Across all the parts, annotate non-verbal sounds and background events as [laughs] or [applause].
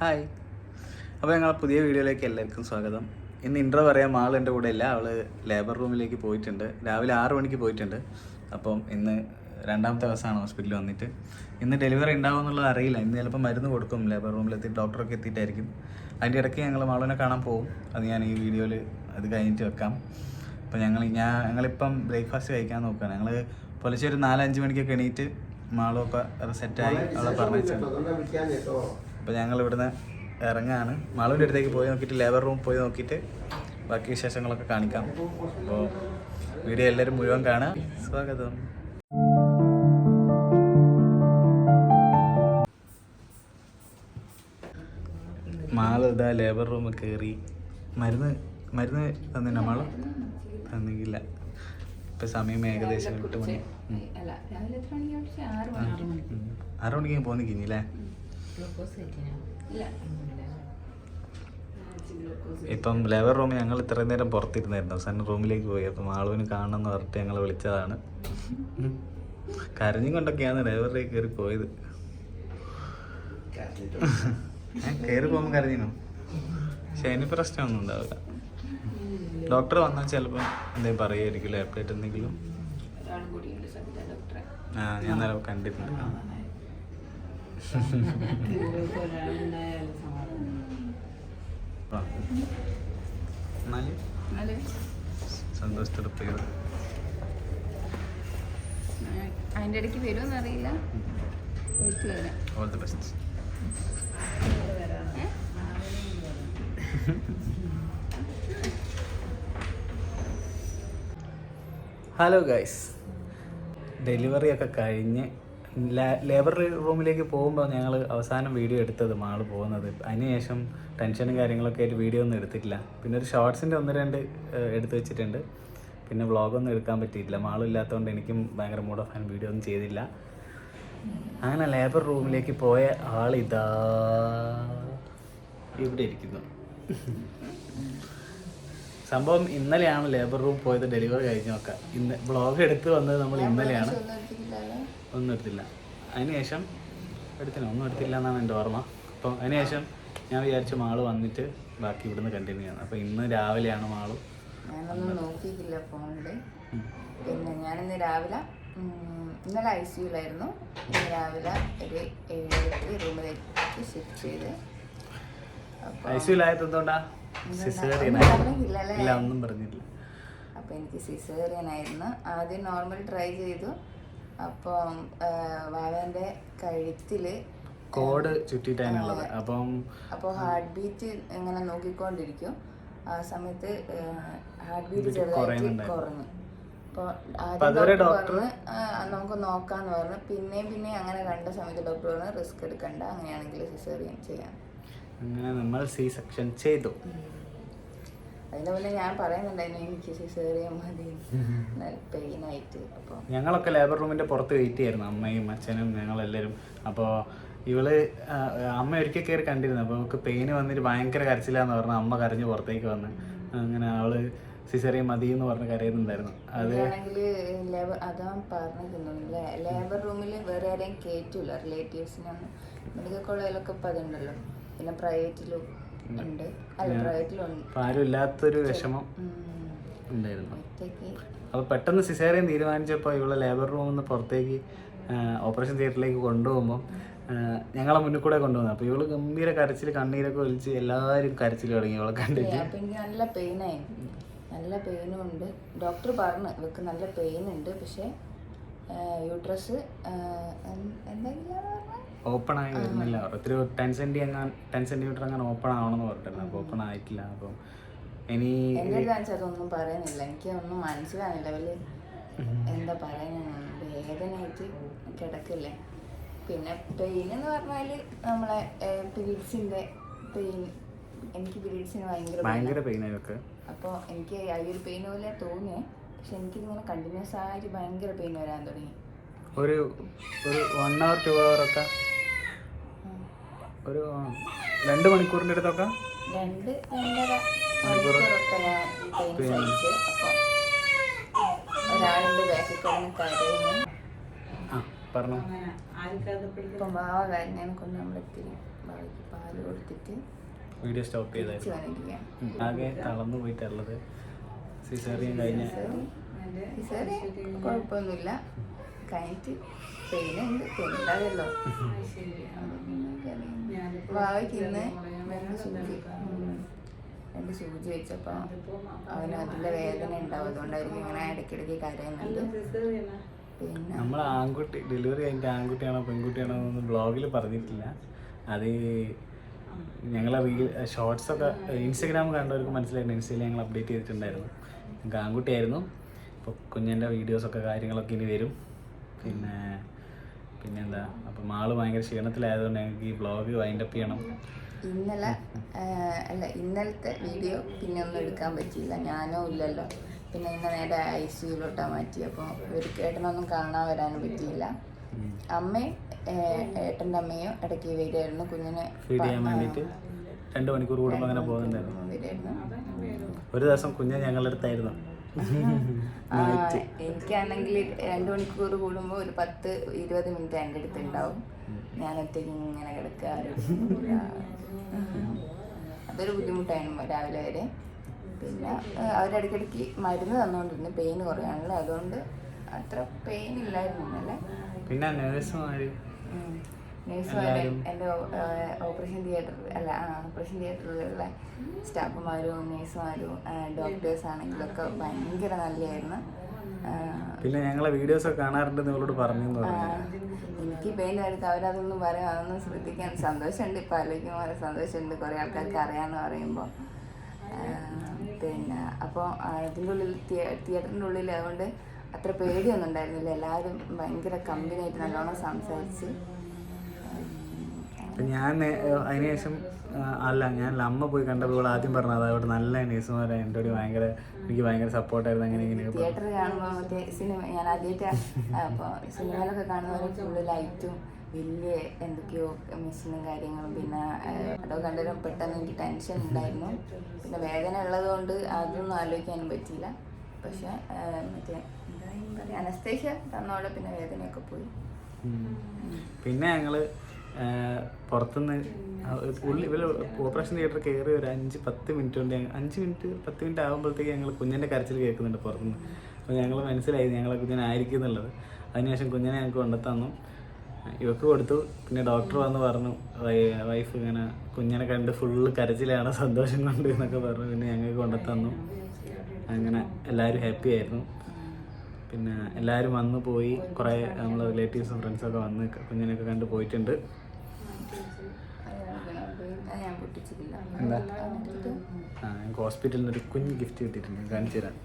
Hi. അപ്പോൾ ഞങ്ങൾ പുതിയ വീഡിയോയിലേക്ക് എല്ലാവർക്കും സ്വാഗതം. ഇന്ന് ഇൻട്രോ പറയാൻ ആൾ എന്റെ കൂടെ ഇല്ല. അവൾ ലേബർ റൂമിലേക്ക് പോയിട്ടുണ്ട്. രാവിലെ ആറ് മണിക്ക് പോയിട്ടുണ്ട്. അപ്പം ഇന്ന് രണ്ടാമത്തെ ദിവസമാണ് ഹോസ്പിറ്റലിൽ വന്നിട്ട്. ഇന്ന് ഡെലിവറി ഉണ്ടാവും എന്നുള്ളത് അറിയില്ല. ഇന്ന് ചിലപ്പോൾ മരുന്ന് കൊടുക്കും. ലേബർ റൂമിലെത്തി ഡോക്ടറൊക്കെ എത്തിയിട്ടായിരിക്കും. അതിന്റെ ഇടയ്ക്ക് ഞങ്ങൾ മാളിനെ കാണാൻ പോകും അത് ഞാൻ ഈ വീഡിയോയിൽ അത് കഴിഞ്ഞിട്ട് വെക്കാം. അപ്പോൾ ഞങ്ങൾ ഞാൻ ഞങ്ങളിപ്പം ബ്രേക്ക്ഫാസ്റ്റ് കഴിക്കാൻ നോക്കുകയാണ് ഞങ്ങൾ പുലർച്ചെ ഒരു നാലഞ്ച് മണിക്കൊക്കെ എണീറ്റ് മാളൊക്കെ സെറ്റായി അവളെ പറഞ്ഞു അപ്പോൾ ഞങ്ങൾ ഇവിടുന്ന് ഇറങ്ങാണ്. മാളുവിന്റെ അടുത്തേക്ക് പോയി നോക്കിയിട്ട് ലേബർ റൂം പോയി നോക്കിയിട്ട് ബാക്കി വിശേഷങ്ങളൊക്കെ കാണിക്കാം. അപ്പോൾ വീഡിയോ എല്ലാവരും മുഴുവൻ കാണാം സ്വാഗതം. മാൾ ഇതാ ലേബർ റൂമ് കയറി മരുന്ന് മരുന്ന് തന്നില്ല മാൾ? തന്നില്ല. ഇപ്പം സമയം ഏകദേശം എട്ട് മണി. ആറ് മണിക്കാ? ആറ് ഇല്ല. ഇപ്പം ലെവർ റൂമിൽ ഞങ്ങൾ ഇത്രയും നേരം പുറത്തിരുന്നായിരുന്നു. അവസാനം റൂമിലേക്ക് പോയി. അപ്പം ആളുവിന് കാണണം എന്ന് പറഞ്ഞിട്ട് ഞങ്ങൾ വിളിച്ചതാണ്. കരഞ്ഞും കൊണ്ടൊക്കെയാണ് ലെവറിലേക്ക് കയറി പോയത്. കയറി പോകുമ്പോൾ കരഞ്ഞിനോ? പക്ഷെ അതിന് പ്രശ്നമൊന്നും ഉണ്ടാവില്ല. ഡോക്ടർ വന്നാൽ ചിലപ്പോൾ എന്തെങ്കിലും പറയുമായിരിക്കും. അപ്ഡേറ്റ് എന്തെങ്കിലും. ആ ഞാൻ നേരം കണ്ടിട്ടുണ്ട്. സന്തോഷത്തോടെ അതിന്റെ ഇടയ്ക്ക് വരുമെന്ന് അറിയില്ല all the best hello [laughs] guys delivery ഒക്കെ കഴിഞ്ഞ് ലേബർ റൂമിലേക്ക് പോകുമ്പോൾ ഞങ്ങൾ അവസാനം വീഡിയോ എടുത്തത് മാൾ പോകുന്നത്. അതിനുശേഷം ടെൻഷനും കാര്യങ്ങളൊക്കെ ആയിട്ട് വീഡിയോ ഒന്നും എടുത്തിട്ടില്ല. പിന്നെ ഒരു ഷോർട്സിന്റെ ഒന്ന് രണ്ട് എടുത്തു വെച്ചിട്ടുണ്ട്. പിന്നെ വ്ളോഗൊന്നും എടുക്കാൻ പറ്റിയിട്ടില്ല. മാളില്ലാത്തതുകൊണ്ട് എനിക്കും ഭയങ്കര മൂഡ് ഓഫ് ആൻഡ് വീഡിയോ ഒന്നും ചെയ്തില്ല. അങ്ങനെ ലേബർ റൂമിലേക്ക് പോയ ആളിതാ ഇവിടെ ഇരിക്കുന്നു. സംഭവം ഇന്നലെയാണ് ലേബർ റൂം പോയത്. ഡെലിവറി കഴിഞ്ഞ് നോക്കാം ഇന്ന് ബ്ലോഗ് എടുത്ത് വന്നത് നമ്മൾ ഇന്നലെയാണ്. ഒന്നും എടുത്തില്ല. അതിനുശേഷം എടുത്തില്ല ഒന്നും എടുത്തില്ല എന്നാണ് എന്റെ ഓർമ്മ. അപ്പോൾ അതിനുശേഷം ഞാൻ വിചാരിച്ചു മാൾ വന്നിട്ട് ബാക്കി ഇവിടുന്ന് കണ്ടിന്യൂ ചെയ്യണം. അപ്പോൾ ഇന്ന് രാവിലെയാണ് മാൾ ഞാനൊന്നും നോക്കിയിട്ടില്ല ഫോണിൽ പിന്നെ ഞാനിന്ന് രാവിലെ ഇന്നലെ ഐ സിയുലായിരുന്നു ഇന്ന് രാവിലെ ഒരു ഏഴ് റൂമിലേക്ക് ഷിഫ്റ്റ് ചെയ്ത് ഐ സിയുലായത് എന്തുകൊണ്ടാ? ഇല്ല ഒന്നും പറഞ്ഞില്ല അപ്പോൾ എനിക്ക് സിസേറിയൻ ആയിരുന്നു. ആദ്യം നോർമൽ ട്രൈ ചെയ്തു. അപ്പം വാഴന്റെ കഴുത്തിൽ കോഡ് ചുറ്റിട്ടാണുള്ളത്. അപ്പം അപ്പോൾ ഹാർട്ട് ബീറ്റ് ഇങ്ങനെ നോക്കിക്കൊണ്ടിരിക്കും. ആ സമയത്ത് ഹാർട്ട് ബീറ്റ് ചെറുതായിട്ട് കുറഞ്ഞു. അപ്പോൾ അപ്പൊ ഡോക്ടർ നമുക്ക് നോക്കാന്ന് പറഞ്ഞു പിന്നെയും പിന്നെ അങ്ങനെ കണ്ട സമയത്ത് ഡോക്ടർ പറഞ്ഞു റിസ്ക് എടുക്കണ്ട അങ്ങനെയാണെങ്കിൽ സിസേറിയൻ ചെയ്യാം. അങ്ങനെ നമ്മൾ സി സെക്ഷൻ ചെയ്തു. അതിന്റെ മുന്നേ ഞാൻ പറയുന്നുണ്ടായിരുന്നു എനിക്ക് സിസേറിയൻ മതി. പെയിൻ ആയിട്ട്. അപ്പോൾ ഞങ്ങളൊക്കെ ലേബർ റൂമിന്റെ പുറത്ത് വെയിറ്റ് ചെയ്യായിരുന്നു അമ്മയും അച്ഛനും ഞങ്ങളെല്ലാവരും അപ്പോൾ ഇവൾ അമ്മ ഒരിക്കൽ കയറി കണ്ടിരുന്നു അപ്പോൾ അവൾക്ക് പെയിന് വന്നിട്ട് ഭയങ്കര കരച്ചിലാന്ന് പറഞ്ഞ അമ്മ കരഞ്ഞ് പുറത്തേക്ക് വന്ന്. അങ്ങനെ അവൾ സിസറിയ മതി എന്ന് പറഞ്ഞ് കരയുന്നുണ്ടായിരുന്നു. അത് ലേബർ അതാണ് പറഞ്ഞിരുന്നു ലേബർ റൂമിൽ വേറെ ആരെയും കയറ്റൂല റിലേറ്റീവ്സിനൊന്നും മെഡിക്കൽ കോളേജിലൊക്കെ ഇപ്പം അതുണ്ടല്ലോ. പിന്നെ പ്രൈവറ്റിലും ഉണ്ട്. ആരും ഇല്ലാത്തൊരു വിഷമം ഉണ്ടായിരുന്നു. അപ്പൊ അപ്പോൾ പെട്ടെന്ന് സിസേറിയൻ തീരുമാനിച്ചപ്പോൾ ഇവളെ ലേബർ റൂമിൽ നിന്ന് പുറത്തേക്ക് ഓപ്പറേഷൻ തിയേറ്ററിലേക്ക് കൊണ്ടുപോകുമ്പോൾ ഞങ്ങളെ മുന്നിൽ കൂടെ കൊണ്ടുവന്നു. അപ്പോൾ ഇവൾ ഗംഭീര കരച്ചിൽ കണ്ണീരൊക്കെ ഒലിച്ച് എല്ലാവരും കരച്ചിൽ തുടങ്ങി ഇവളെ കണ്ടിട്ട്. നല്ല പെയിനായി നല്ല പെയിനും ഉണ്ട്. ഡോക്ടർ പറഞ്ഞു ഇവക്ക് നല്ല പെയിൻ ഉണ്ട്. പക്ഷെ യൂട്രസ് എന്തെങ്കിലും ഓപ്പൺ ആയി വരുന്നില്ല. ഒത്തിരി ടെൻ സെന്റി അങ്ങനെ ടെൻ സെന്റിമീറ്റർ അങ്ങനെ ഓപ്പൺ ആവണമെന്ന് പറഞ്ഞിട്ടുണ്ട്. അപ്പോൾ ഓപ്പൺ ആയിട്ടില്ല. അപ്പം ഇനി അടുത്ത് കാണിച്ചാൽ അതൊന്നും പറയുന്നില്ല. എനിക്ക് ഒന്നും മനസ്സിലാകുന്നില്ല അവൽ എന്താ പറയുന്നത് വേദനയായിട്ട് കിടക്കില്ലേ? പിന്നെ പെയിൻ എന്ന് പറഞ്ഞാൽ നമ്മളെ പീരീഡ്സിന്റെ പെയിൻ. എനിക്ക് പീരീഡ്സിന് ഭയങ്കര ഭയങ്കര പെയിൻ ആയൊക്കെ അപ്പോൾ എനിക്ക് ആ ഒരു പെയിൻ പോലെ തോന്നിയേ. പക്ഷെ എനിക്കിങ്ങനെ കണ്ടിന്യൂസ് ആയിട്ട് ഭയങ്കര പെയിൻ വരാൻ തുടങ്ങി. ഒരു ഒരു വൺ അവർ ടു അവർ ഒക്കെ ഒരു രണ്ട് മണിക്കൂറിന്റെ അടുത്തൊക്കെ? രണ്ട് രണ്ടര മണിക്കൂറൊക്കെ ഞാൻ പെയിൻ സഹിച്ച്. അപ്പോൾ ഒരാളുടെ ബാക്കിൽ കിടന്ന് കരയുന്നു. ആ പറഞ്ഞു. ഇപ്പം വാവ കരഞ്ഞതിനെ കൊണ്ട് നമ്മളെത്തിരി ബാബയ്ക്ക് പാൽ കൊടുത്തിട്ട് വീഡിയോ സ്റ്റോപ്പ് ചെയ്തായിരുന്നു. ആകെ തളർന്നു പോയിട്ടുള്ളത് സിസേറിയൻ കഴിഞ്ഞ. സിസേറിയൻ കുഴപ്പമൊന്നുമില്ല. കഴിഞ്ഞിട്ട് പെയിനുണ്ട് പെയിനുണ്ടാവല്ലോ ബാബയ്ക്ക് ഇന്ന് രണ്ട് സൂചി രണ്ട് സൂചി വെച്ചപ്പോൾ അവന് അതിന്റെ വേദന ഉണ്ടാവും. അതുകൊണ്ടായിരിക്കും ഇങ്ങനെ ഇടയ്ക്കിടയ്ക്ക് കരയുന്നുണ്ട് പിന്നെ നമ്മൾ ആൺകുട്ടി ഡെലിവറി കഴിഞ്ഞിട്ട് ആൺകുട്ടിയാണോ പെൺകുട്ടിയാണോ എന്നൊന്നും ബ്ലോഗിൽ പറഞ്ഞിട്ടില്ല. അത് ഞങ്ങളെ റീൽ ഷോർട്സ് ഒക്കെ ഇൻസ്റ്റഗ്രാം കണ്ടവർക്ക് മനസ്സിലായിരുന്നു. ഇൻസ്റ്റയിൽ ഞങ്ങൾ അപ്ഡേറ്റ് ചെയ്തിട്ടുണ്ടായിരുന്നു. ഞങ്ങൾക്ക് ആൺകുട്ടിയായിരുന്നു. ഇപ്പോൾ കുഞ്ഞിന്റെ വീഡിയോസൊക്കെ കാര്യങ്ങളൊക്കെ ഇനി വരും. പിന്നെ പിന്നെന്താ? അപ്പം മാൾ ഭയങ്കര ക്ഷീണത്തിലായതുകൊണ്ട് ഞങ്ങൾക്ക് ഈ ബ്ലോഗ് വൈൻഡ് അപ്പ് ചെയ്യണം. ഇന്നലെ അല്ല ഇന്നലത്തെ വീഡിയോ പിന്നെ ഒന്നും എടുക്കാൻ പറ്റിയില്ല. ഞാനോ ഇല്ലല്ലോ. പിന്നെ ഇന്ന് നേരെ ഐ സിയിലോട്ടാണ് മാറ്റി. അപ്പോൾ ഒരു ഏട്ടനൊന്നും കാണാൻ വരാനും പറ്റിയില്ല. അമ്മയും ഏട്ടന്റെ അമ്മയും ഇടയ്ക്ക് വരുമായിരുന്നു കുഞ്ഞിനെ ഫീഡ് ചെയ്യാൻ വേണ്ടിയിട്ട് രണ്ട് മണിക്കൂർ കൂടുമ്പോൾ അങ്ങനെ പോകുന്നുണ്ടായിരുന്നു. ഒരു ദിവസം കുഞ്ഞ് ഞങ്ങളുടെ അടുത്തായിരുന്നു. എനിക്കാണെങ്കിൽ രണ്ട് മണിക്കൂർ കൂടുമ്പോൾ ഒരു പത്ത് ഇരുപത് മിനിറ്റ് എന്റെ അടുത്ത് ഉണ്ടാവും. ഞാൻ ഒറ്റയ്ക്ക് ഇങ്ങനെ കിടക്കുക. അതൊരു ബുദ്ധിമുട്ടായിരുന്നു രാവിലെ വരെ. പിന്നെ അവരിടയ്ക്കിടയ്ക്ക് മരുന്ന് തന്നുകൊണ്ടിരുന്നു പെയിൻ കുറയാണല്ലോ. അതുകൊണ്ട് അത്ര പെയിൻ ഇല്ലായിരുന്നു അല്ലേ? പിന്നെ നേഴ്സുമാരും എന്റെ ഓപ്പറേഷൻ തിയേറ്റർ അല്ല ഓപ്പറേഷൻ തിയേറ്ററിലുള്ള സ്റ്റാഫുമാരും നേഴ്സുമാരും ഡോക്ടേഴ്സ് ആണെങ്കിലൊക്കെ ഭയങ്കര നല്ലതായിരുന്നു. പിന്നെ ഞങ്ങളെ വീഡിയോസ് ഒക്കെ കാണാറുണ്ട് നിങ്ങളോട് പറഞ്ഞു. എനിക്ക് പേര് അടുത്ത് അവരതൊന്നും പറയാം അതൊന്നും ശ്രദ്ധിക്കാൻ സന്തോഷമുണ്ട് ഇപ്പം. ആലോചിക്കുമ്പോൾ സന്തോഷമുണ്ട് കുറേ ആൾക്കാർക്ക് അറിയാമെന്ന് പറയുമ്പോൾ പിന്നെ അപ്പോൾ അതിന്റെ ഉള്ളിൽ തിയേറ്ററിന്റെ ഉള്ളിൽ അതുകൊണ്ട് അത്ര പേടിയൊന്നും ഉണ്ടായിരുന്നില്ല. എല്ലാവരും ഭയങ്കര കമ്പനിയായിട്ട് നല്ലോണം സംസാരിച്ച് അപ്പം ഞാൻ അതിനുശേഷം അല്ല ഞാൻ അമ്മ പോയി കണ്ടപ്പോൾ ഇവിടെ ആദ്യം പറഞ്ഞത് അവിടെ നല്ല നേഴ്സുമാരെ എന്റെ ഒരു ഭയങ്കര എനിക്ക് ഭയങ്കര സപ്പോർട്ടായിരുന്നു അങ്ങനെ ഇങ്ങനെ തിയേറ്റർ കാണുമ്പോൾ മറ്റേ സിനിമ ഞാൻ ആദ്യമായിട്ട് അപ്പോൾ സിനിമയിലൊക്കെ കാണുന്നവർ ഫുള്ള് ലൈറ്റും വലിയ എന്തൊക്കെയോ മെഷീനും കാര്യങ്ങളും പിന്നെ ഏഹ്, അതൊക്കെ പെട്ടെന്ന് എനിക്ക് ടെൻഷൻ ഉണ്ടായിരുന്നു. പിന്നെ വേദന ഉള്ളതുകൊണ്ട് അതൊന്നും ആലോചിക്കാനും പറ്റിയില്ല. പക്ഷെ മറ്റേ എന്താ പറയുക അനസ്തേഷ്യ തന്നോടെ പിന്നെ വേദനയൊക്കെ പോയി. പിന്നെ ഞങ്ങൾ പുറത്തുനിന്ന് ഉള്ളി ഇവർ ഓപ്പറേഷൻ തിയേറ്റർ കയറി ഒരു അഞ്ച് പത്ത് മിനിറ്റ് കൊണ്ട് അഞ്ച് മിനിറ്റ് പത്ത് മിനിറ്റ് ആകുമ്പോഴത്തേക്ക് ഞങ്ങൾ കുഞ്ഞിന്റെ കരച്ചിൽ കേൾക്കുന്നുണ്ട് പുറത്തുനിന്ന്. അപ്പോൾ ഞങ്ങൾ മനസ്സിലായി ഞങ്ങളെ കുഞ്ഞിനായിരിക്കും എന്നുള്ളത്. അതിനുശേഷം കുഞ്ഞിനെ ഞങ്ങൾക്ക് കൊണ്ടെത്തന്നു ഇവക്ക് കൊടുത്തു. പിന്നെ ഡോക്ടർ വന്ന് പറഞ്ഞു വൈഫ് ഇങ്ങനെ കുഞ്ഞിനെ കണ്ട് ഫുള്ള് കരച്ചിലാണ് സന്തോഷം കൊണ്ട് എന്നൊക്കെ പറഞ്ഞു. പിന്നെ ഞങ്ങൾക്ക് കൊണ്ടെത്തന്നു അങ്ങനെ എല്ലാവരും ഹാപ്പി ആയിരുന്നു. പിന്നെ എല്ലാവരും വന്ന് പോയി. കുറേ നമ്മളെ റിലേറ്റീവ്സും ഫ്രണ്ട്സൊക്കെ വന്ന് കുഞ്ഞിനെയൊക്കെ കണ്ട് പോയിട്ടുണ്ട്. എന്താ? എന്നിട്ട് ആ ഞങ്ങൾക്ക് ഹോസ്പിറ്റലിൽ നിന്ന് ഒരു കുഞ്ഞ് ഗിഫ്റ്റ് കിട്ടിയിട്ടുണ്ട്. കാണിച്ചു തരാം.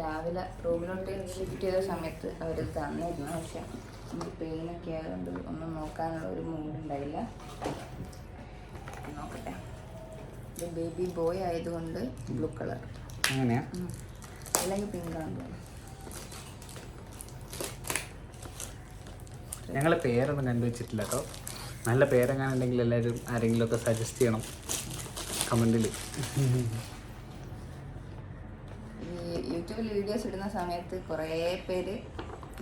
രാവിലെ റൂമിലോട്ട് ഷിഫ്റ്റ് ചെയ്ത സമയത്ത് അവർ തന്നിരുന്നു. പക്ഷെ നമുക്ക് പെയിനൊക്കെ ആയതുകൊണ്ട് ഒന്നും നോക്കാനുള്ള ഒരു മൂഡ് ഉണ്ടായില്ല. നോക്കട്ടെ. ഇത് ബേബി ബോയ് ആയതുകൊണ്ട് ബ്ലൂ കളർ അങ്ങനെയാ? അല്ലെങ്കിൽ പിങ്ക് കളർ തോന്നുന്നു. ഞങ്ങളെ പേരൊന്നും കണ്ടുവച്ചിട്ടില്ല കേട്ടോ. നല്ല പേരെങ്ങാനും ഉണ്ടെങ്കിൽ എല്ലാവരും ആരെങ്കിലുമൊക്കെ സജസ്റ്റ് ചെയ്യണം. കമന്റിൽ യൂട്യൂബിൽ വീഡിയോസ് ഇടുന്ന സമയത്ത് കുറേ പേര്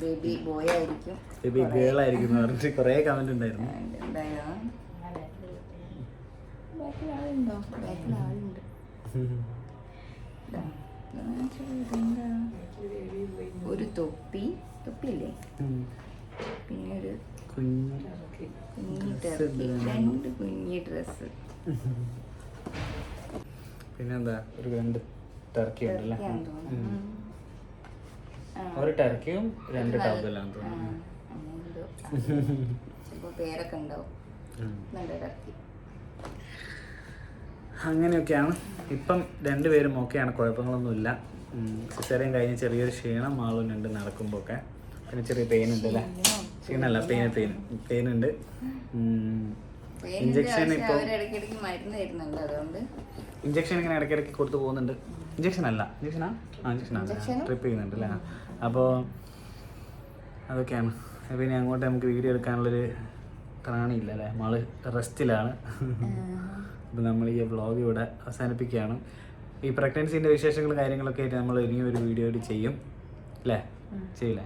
ബേബി ബോയ് ആയിരിക്കും. ബേബി ഗേൾ ആയിരിക്കും എന്ന് പറഞ്ഞിട്ട് കുറേ കമന്റ് ഉണ്ടായിരുന്നു? [laughs] [laughs] ഒരു തൊപ്പി. തൊപ്പിയല്ലേ. പിന്നെ ഒരു കുഞ്ഞ് കുഞ്ഞി ടർക്കി രണ്ട് കുഞ്ഞി ഡ്രസ്സ് പിന്നെന്താ? ഒരു രണ്ട് ടർക്കി ഉണ്ടല്ലേ. ഒരു ടർക്കിയും രണ്ട് ടബെല്ലാം [laughs] പേരൊക്കെ ഉണ്ടാവും. നല്ല ടർക്കി. അങ്ങനെയൊക്കെയാണ്. ഇപ്പം രണ്ടുപേരും ഓക്കെയാണ്. കുഴപ്പങ്ങളൊന്നുമില്ല. സിസേറിയൻ കഴിഞ്ഞ് ചെറിയൊരു ക്ഷീണം മാളുന്നുണ്ട് നടക്കുമ്പോൾ ഒക്കെ പിന്നെ ചെറിയ പെയിൻ ഉണ്ട് അല്ലേ? ക്ഷീണല്ല പെയിൻ പെയിൻ പെയിൻ ഉണ്ട്. ഇഞ്ചക്ഷൻ ഇപ്പൊ ഇഞ്ചക്ഷൻ ഇങ്ങനെ ഇടയ്ക്കിടയ്ക്ക് കൊടുത്തു പോകുന്നുണ്ട്. ഇഞ്ചക്ഷൻ അല്ല. ഇഞ്ചക്ഷനാ ആ? ഇഞ്ചക്ഷനാ ട്രിപ്പ് ചെയ്യുന്നുണ്ട് അല്ലേ? അപ്പോൾ അതൊക്കെയാണ്. പിന്നെ അങ്ങോട്ട് നമുക്ക് വീഡിയോ എടുക്കാനുള്ളൊരു ത്രാണിയില്ല അല്ലേ? മൾ റെസ്റ്റിലാണ്. അപ്പം നമ്മൾ ഈ വ്ളോഗ് ഇവിടെ അവസാനിപ്പിക്കുകയാണ്. ഈ പ്രഗ്നൻസിന്റെ വിശേഷങ്ങളും കാര്യങ്ങളൊക്കെ ആയിട്ട് നമ്മൾ ഇനിയും ഒരു വീഡിയോ ആയിട്ട് ചെയ്യും. അല്ലേ? ചെയ്യില്ലേ?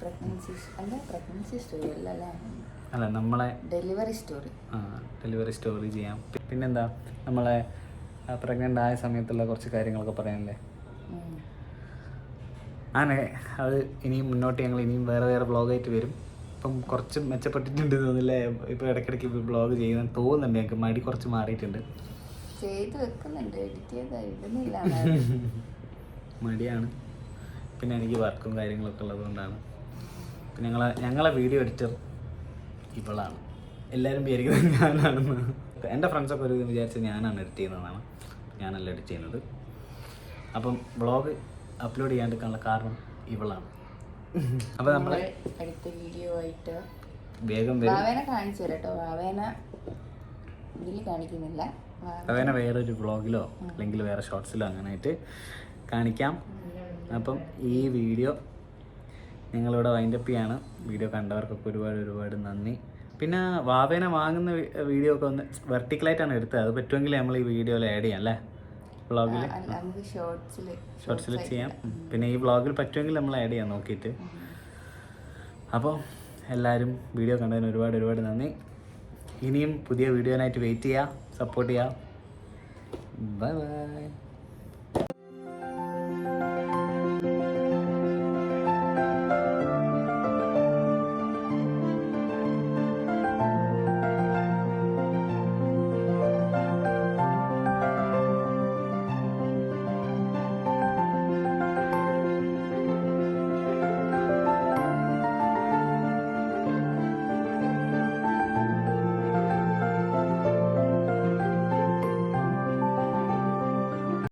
പ്രഗ്നൻസി അല്ല പ്രഗ്നൻസി സ്റ്റോറി അല്ല അല്ല? നമ്മളെ ഡെലിവറി സ്റ്റോറി ഡെലിവറി സ്റ്റോറി ചെയ്യാം. പിന്നെന്താ? നമ്മളെ പ്രഗ്നന്റ് ആയ സമയത്തുള്ള കുറച്ച് കാര്യങ്ങളൊക്കെ പറയാനല്ലേ? അങ്ങനെ അത് ഇനിയും മുന്നോട്ട് ഞങ്ങൾ ഇനിയും വേറെ വേറെ ബ്ലോഗായിട്ട് വരും. ഇപ്പം കുറച്ച് മെച്ചപ്പെട്ടിട്ടുണ്ട് തോന്നില്ലേ ഇപ്പോൾ ഇടയ്ക്കിടയ്ക്ക് ബ്ലോഗ് ചെയ്യുന്ന തോന്നുന്നുണ്ട് ഞങ്ങൾക്ക് മടി കുറച്ച് മാറിയിട്ടുണ്ട്. ചെയ്ത് വെക്കുന്നുണ്ട് എഡിറ്റ് ചെയ്ത് ഇടുന്നില്ല [laughs] മടിയാണ്. പിന്നെ എനിക്ക് വർക്കും കാര്യങ്ങളൊക്കെ ഉള്ളതുകൊണ്ടാണ് പിന്നെ ഞങ്ങളെ ഞങ്ങളെ വീഡിയോ എഡിറ്റർ ഇവളാണ്. എല്ലാവരും വിചാരിക്കുന്നത് [laughs] ഞാനാണെന്ന്. എന്റെ ഫ്രണ്ട്സൊക്കെ ഒരു വിചാരിച്ച് ഞാനാണ് എഡിറ്റ് ചെയ്യുന്നതാണ്. ഞാനല്ല എഡിറ്റ് ചെയ്യുന്നത്. അപ്പം ബ്ലോഗ് അപ്ലോഡ് ചെയ്യാണ്ടിരിക്കാനുള്ള കാരണം ഇവളാണ്. അപ്പം നമ്മൾ അടുത്ത വീഡിയോ ആയിട്ട് വേഗം വാവേനെ കാണിച്ചു തരാം കേട്ടോ വാവേന ഇതിൽ കാണിക്കുന്നില്ല. വേറൊരു വ്ളോഗിലോ അല്ലെങ്കിൽ വേറെ ഷോർട്സിലോ അങ്ങനെ ആയിട്ട് കാണിക്കാം. അപ്പം ഈ വീഡിയോ നിങ്ങളിവിടെ വൈൻഡപ്പ് ചെയ്യാണ്. വീഡിയോ കണ്ടവർക്കൊക്കെ ഒരുപാട് ഒരുപാട് നന്ദി. പിന്നെ വാവേനെ വാങ്ങുന്ന വീഡിയോ ഒക്കെ ഒന്ന് വെർട്ടിക്കലായിട്ടാണ് എടുത്തത്. അത് പറ്റുമെങ്കിൽ നമ്മൾ ഈ വീഡിയോയിൽ ആഡ് ചെയ്യാം അല്ലേ? വ്ളോഗിൽ ഷോർട്സിൽ ചെയ്യാം. പിന്നെ ഈ വ്ളോഗിൽ പറ്റുമെങ്കിൽ നമ്മൾ ആഡ് ചെയ്യാം നോക്കിയിട്ട്. അപ്പോൾ എല്ലാവരും വീഡിയോ കണ്ടതിന് ഒരുപാട് ഒരുപാട് നന്ദി. ഇനിയും പുതിയ വീഡിയോനായിട്ട് വെയിറ്റ് ചെയ്യുക സപ്പോർട്ട് ചെയ്യുക ബൈ ബൈ